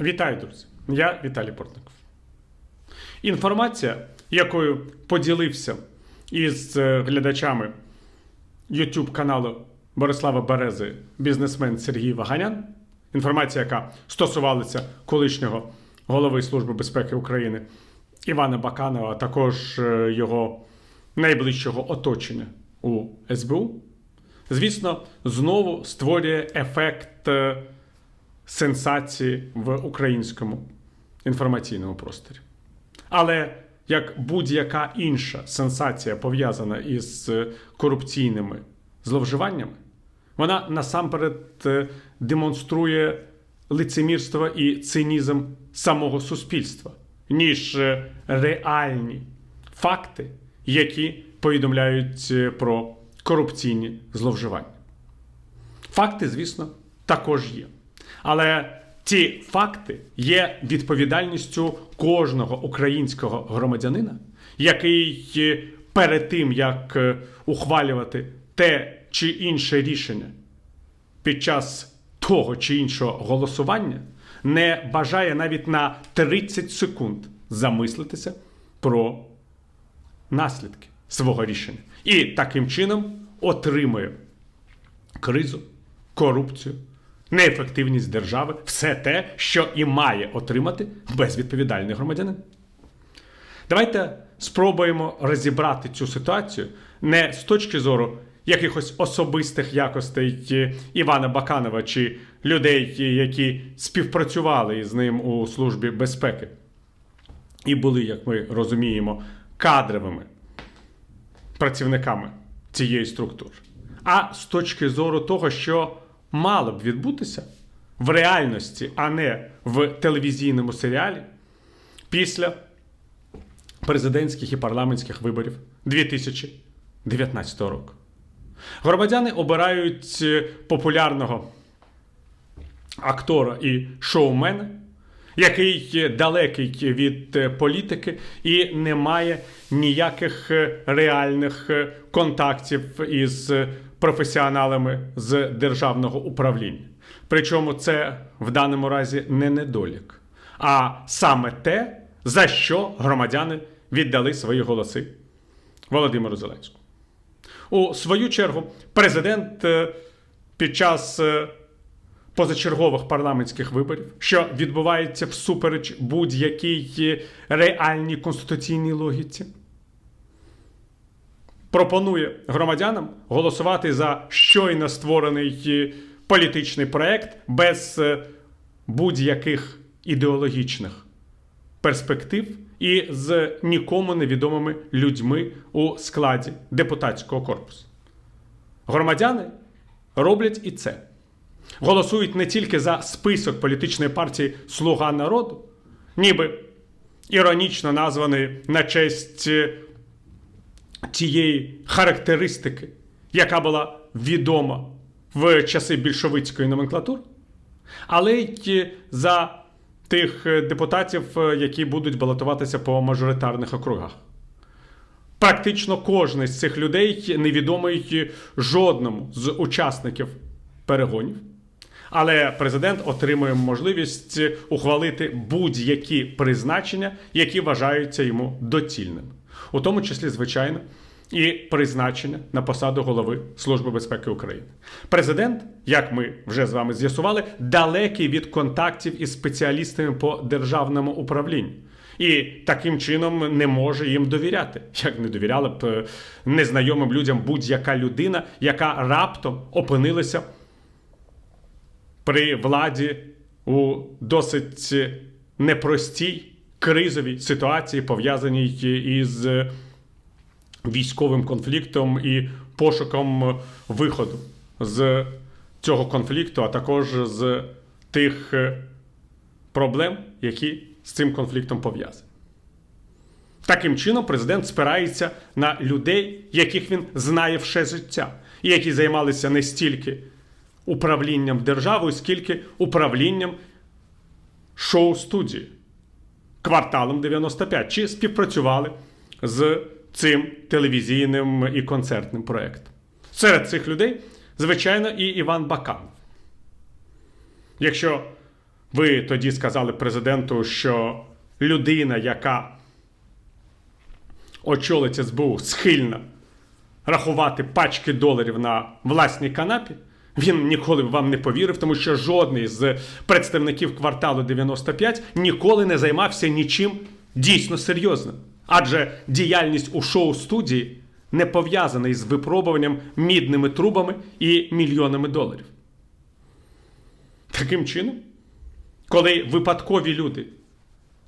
Вітаю, друзі! Я Віталій Портников. Інформація, якою поділився із е, глядачами YouTube каналу Борислава Берези бізнесмен Сергій Ваганян. Інформація, яка стосувалася колишнього голови Служби безпеки України Івана Баканова, а також е, його найближчого оточення у СБУ, звісно, знову створює ефект е, сенсації в українському інформаційному просторі. Але як будь-яка інша сенсація пов'язана із е, корупційними зловживаннями, вона насамперед е, демонструє лицемірство і цинізм самого суспільства, ніж е, реальні факти, які повідомляють про корупційні зловживання. Факти, звісно, також є. Але ті факти є відповідальністю кожного українського громадянина, який е, перед тим, як е, ухвалювати те чи інше рішення під час того чи іншого голосування, не бажає навіть на 30 секунд замислитися про наслідки свого рішення. І таким чином отримує кризу, корупцію, неефективність держави, все те, що і має отримати безвідповідальний громадянин. Давайте спробуємо розібрати цю ситуацію не з точки зору якихось особистих якостей е, Івана Баканова чи людей, е, які співпрацювали із ним у Службі безпеки, і були, як ми розуміємо, кадровими працівниками цієї структури, а з точки зору того, що мало б відбутися в реальності, а не в телевізійному серіалі після президентських і парламентських виборів 2019 року. Громадяни обирають е, популярного актора і шоумена, який далекий від е, політики і не має ніяких е, реальних контактів із професіоналами з державного управління. Причому це в даному разі не недолік, а саме те, за що громадяни віддали свої голоси Володимиру Зеленському. У свою чергу, президент е, під час е, позачергових парламентських виборів, що відбувається всупереч будь-якій е, реальній конституційній логіці, пропонує громадянам голосувати за щойно створений е, політичний проект без е, будь-яких ідеологічних перспектив і з нікому невідомими людьми у складі депутатського корпусу. Громадяни роблять і це. Голосують не тільки за список політичної партії Слуга народу, ніби іронічно названий на честь е, тієї характеристики, яка була відома в часи більшовицької номенклатури, але й за тих е, депутатів, е, які будуть балотуватися по мажоритарних округах. Практично кожен з цих людей невідомий жодному з учасників перегонів. Але президент отримує можливість ухвалити будь-які призначення, які вважаються йому доцільними, у тому числі, звичайно, і призначення на посаду голови Служби безпеки України. Президент, як ми вже з вами з'ясували, далекий від контактів із спеціалістами по державному управлінню. І таким чином не може їм довіряти, як не довіряла б е, незнайомим людям будь-яка людина, яка раптом опинилася при владі у досить непростій кризовій ситуації, пов'язаній із військовим конфліктом і пошуком виходу з цього конфлікту, а також з тих е, проблем, які з цим конфліктом пов'язані. Таким чином, президент спирається на людей, яких він знає все життя, і які займалися не стільки управлінням державою, скільки управлінням шоу-студії кварталом 95, чи співпрацювали з цим телевізійним і концертним проєктом. Серед цих людей, звичайно, і Іван Баканов. Якщо Ви тоді сказали президенту, що людина, яка очолить СБУ, схильна рахувати пачки доларів на власній канапі, він ніколи б вам не повірив, тому що жодний з представників кварталу 95 ніколи не займався нічим дійсно серйозним. Адже діяльність у шоу-студії не пов'язана із випробуванням мідними трубами і мільйонами доларів. Таким чином, коли випадкові люди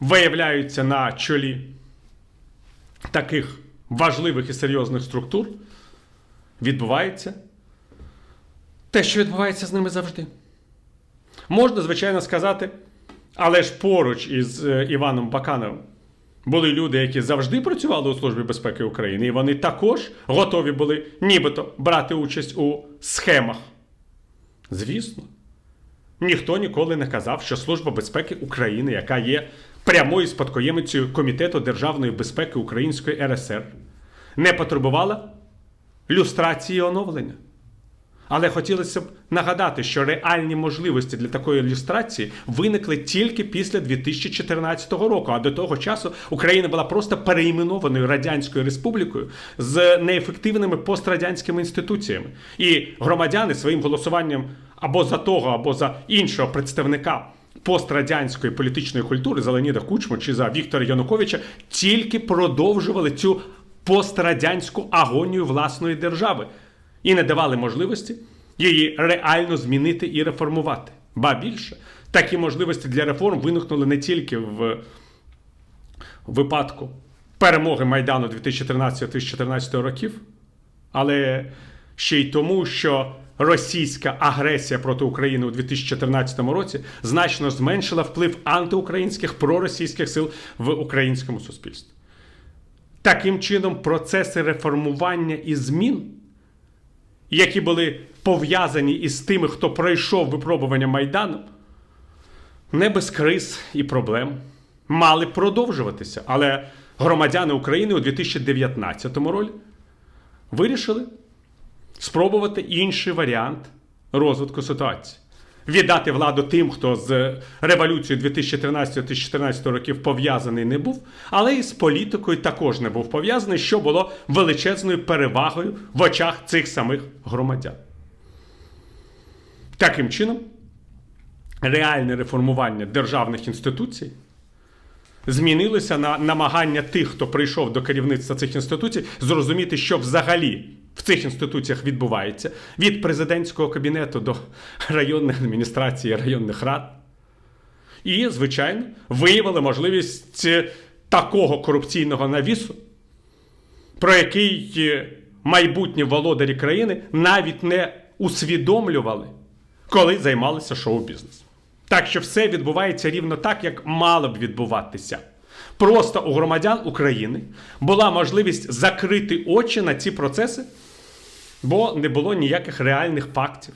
виявляються на чолі таких важливих і серйозних структур, відбувається те, що відбувається з ними завжди. Можна, звичайно, сказати, але ж поруч із е, Іваном Бакановим були люди, які завжди працювали у Службі безпеки України, і вони також готові були нібито брати участь у схемах. Звісно, ніхто ніколи не казав, що Служба безпеки України, яка є прямою спадкоємицею Комітету державної безпеки Української РСР, не потребувала люстрації і оновлення. Але хотілося б нагадати, що реальні можливості для такої ілюстрації виникли тільки після 2014 року. А до того часу Україна була просто переіменованою радянською республікою з неефективними пострадянськими інституціями. І громадяни своїм голосуванням або за того, або за іншого представника. Пострадянської політичної культури за Леоніда Кучму чи за Віктора Януковича тільки продовжували цю пострадянську агонію власної держави і не давали можливості її реально змінити і реформувати. Ба більше, такі можливості для реформ виникнули не тільки в випадку перемоги Майдану 2013-2014 років, але ще й тому, що російська агресія проти України у 2014 році значно зменшила вплив антиукраїнських проросійських сил в українському суспільстві. Таким чином, процеси реформування і змін які були пов'язані із тими, хто пройшов випробування Майдану, не без криз і проблем мали продовжуватися. Але громадяни України у 2019 році вирішили спробувати інший варіант розвитку ситуації. Віддати владу тим, хто з революцією 2013-2014 років пов'язаний не був, але і з політикою також не був пов'язаний, що було величезною перевагою в очах цих самих громадян. Таким чином, реальне реформування державних інституцій змінилося на намагання тих, хто прийшов до керівництва цих інституцій, зрозуміти, що взагалі в цих інституціях відбувається від президентського кабінету до районних адміністрацій, районних рад. І, звичайно, виявили можливість такого корупційного навісу, про який майбутні володарі країни навіть не усвідомлювали, коли займалися шоу-бізнесом. Так що все відбувається рівно так, як мало б відбуватися. Просто у громадян України була можливість закрити очі на ці процеси, бо не було ніяких реальних фактів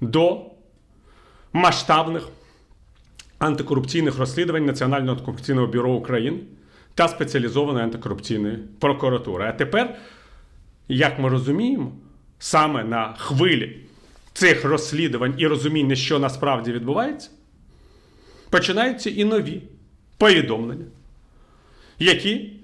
до масштабних антикорупційних розслідувань Національного антикорупційного бюро України та спеціалізованої антикорупційної прокуратури. А тепер, як ми розуміємо, саме на хвилі цих розслідувань і розуміння, що насправді відбувається, починаються і нові повідомлення, які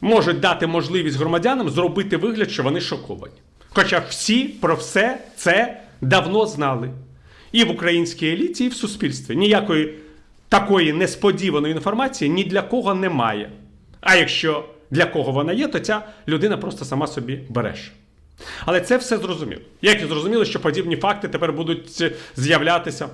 можуть дати можливість громадянам зробити вигляд, що вони шоковані. Хоча всі про все це давно знали. І в українській еліті, і в суспільстві. Ніякої такої несподіваної інформації ні для кого немає. А якщо для кого вона є, то ця людина просто сама собі береш. Але це все зрозуміло. Як і зрозуміло, що подібні факти тепер будуть з'являтися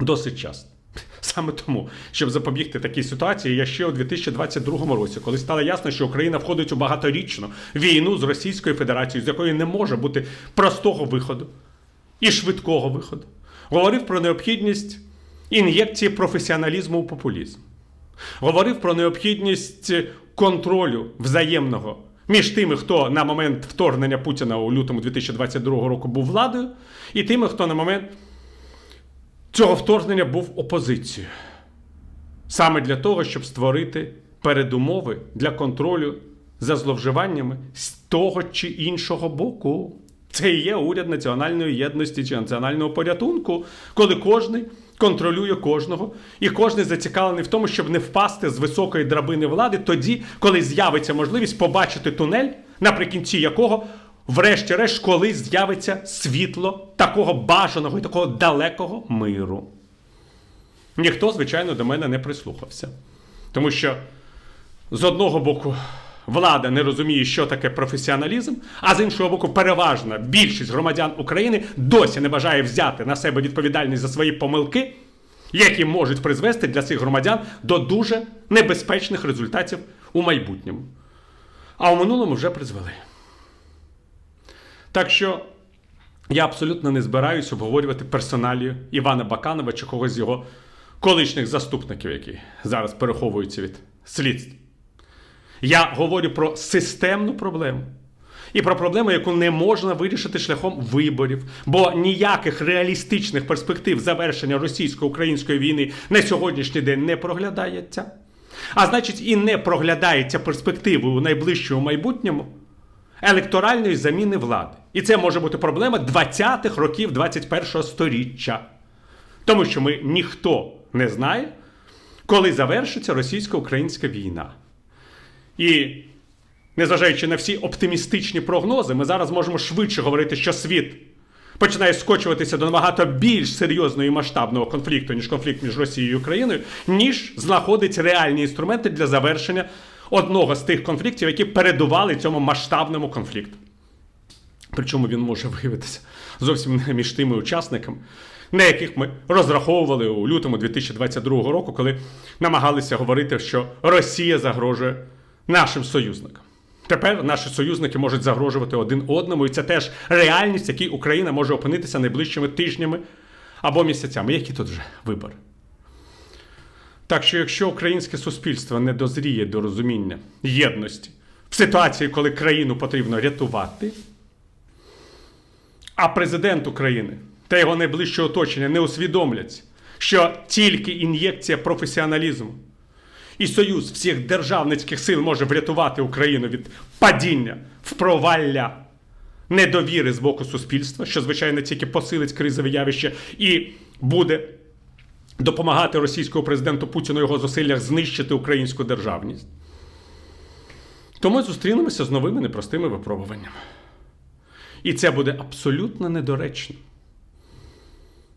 досить часто. Саме тому, щоб запобігти такій ситуації, я ще у 2022 році, коли стало ясно, що Україна входить у багаторічну війну з Російською Федерацією, з якої не може бути простого виходу і швидкого виходу, говорив про необхідність ін'єкції професіоналізму у популізм. Говорив про необхідність контролю взаємного між тими, хто на момент вторгнення Путіна у лютому 2022 року був владою, і тими, хто на момент цього вторгнення був опозицією. Саме для того, щоб створити передумови для контролю за зловживаннями з того чи іншого боку. Це і є уряд національної єдності чи національного порятунку, коли кожний контролює кожного, і кожен зацікавлений в тому, щоб не впасти з високої драбини влади тоді, коли з'явиться можливість побачити тунель, наприкінці якого, врешті-решт, колись з'явиться світло такого бажаного і такого далекого миру. Ніхто, звичайно, до мене не прислухався. Тому що з одного боку влада не розуміє, що таке професіоналізм, а з іншого боку, переважна більшість громадян України досі не бажає взяти на себе відповідальність за свої помилки, які можуть призвести для цих громадян до дуже небезпечних результатів у майбутньому. А у минулому вже призвели. Так що я абсолютно не збираюсь обговорювати персоналію Івана Баканова чи когось з його колишніх заступників, які зараз переховуються від слідства. Я говорю про системну проблему. І про проблему, яку не можна вирішити шляхом виборів, бо ніяких реалістичних перспектив завершення російсько-української війни на сьогоднішній день не проглядається. А значить, і не проглядається перспективи у найближчому майбутньому електоральної заміни влади. І це може бути проблема 20-х років 21-го сторіччя. Тому що ми ніхто не знає, коли завершиться російсько-українська війна. І незважаючи на всі оптимістичні прогнози, ми зараз можемо швидше говорити, що світ починає скочуватися до набагато більш серйозного і масштабного конфлікту, ніж конфлікт між Росією і Україною, ніж знаходить реальні інструменти для завершення одного з тих конфліктів, які передували цьому масштабному конфлікту. Причому він може виявитися зовсім не між тими учасниками, на яких ми розраховували у лютому 2022 року, коли намагалися говорити, що Росія загрожує нашим союзникам. Тепер наші союзники можуть загрожувати один одному, і це теж реальність, якій Україна може опинитися найближчими тижнями або місяцями. Які тут вже вибори? Так що, якщо українське суспільство не дозріє до розуміння єдності в ситуації, коли країну потрібно рятувати, а президент України та його найближче оточення не усвідомлять, що тільки ін'єкція професіоналізму і союз всіх державницьких сил може врятувати Україну від падіння в провалля недовіри з боку суспільства, що, звичайно, тільки посилить кризове явище і буде допомагати російському президенту Путіну його зусиллях знищити українську державність. То ми зустрінемося з новими непростими випробуваннями. І це буде абсолютно недоречно,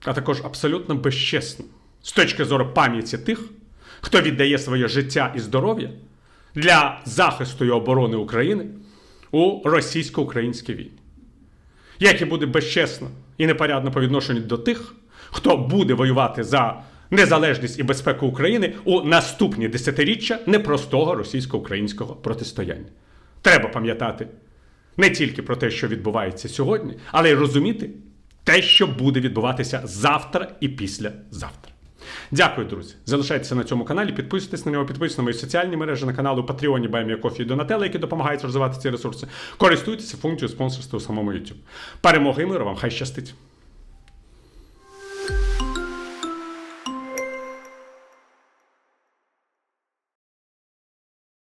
а також абсолютно безчесно з точки зору пам'яті тих, хто віддає своє життя і здоров'я для захисту і оборони України у російсько-українській війні. Як і буде безчесно і непорядно по відношенню до тих, хто буде воювати за незалежність і безпеку України у наступні десятиріччя непростого російсько-українського протистояння. Треба пам'ятати не тільки про те, що відбувається сьогодні, але й розуміти те, що буде відбуватися завтра і післязавтра. Дякую, друзі. Залишайтеся на цьому каналі, підписуйтесь на нього, підписуйтесь на мої соціальні мережі на канали у Патреоні, Баймія Кофі і Донателла, які допомагають розвивати ці ресурси. Користуйтеся функцією спонсорства у самому YouTube. Перемоги і миру вам, хай щастить!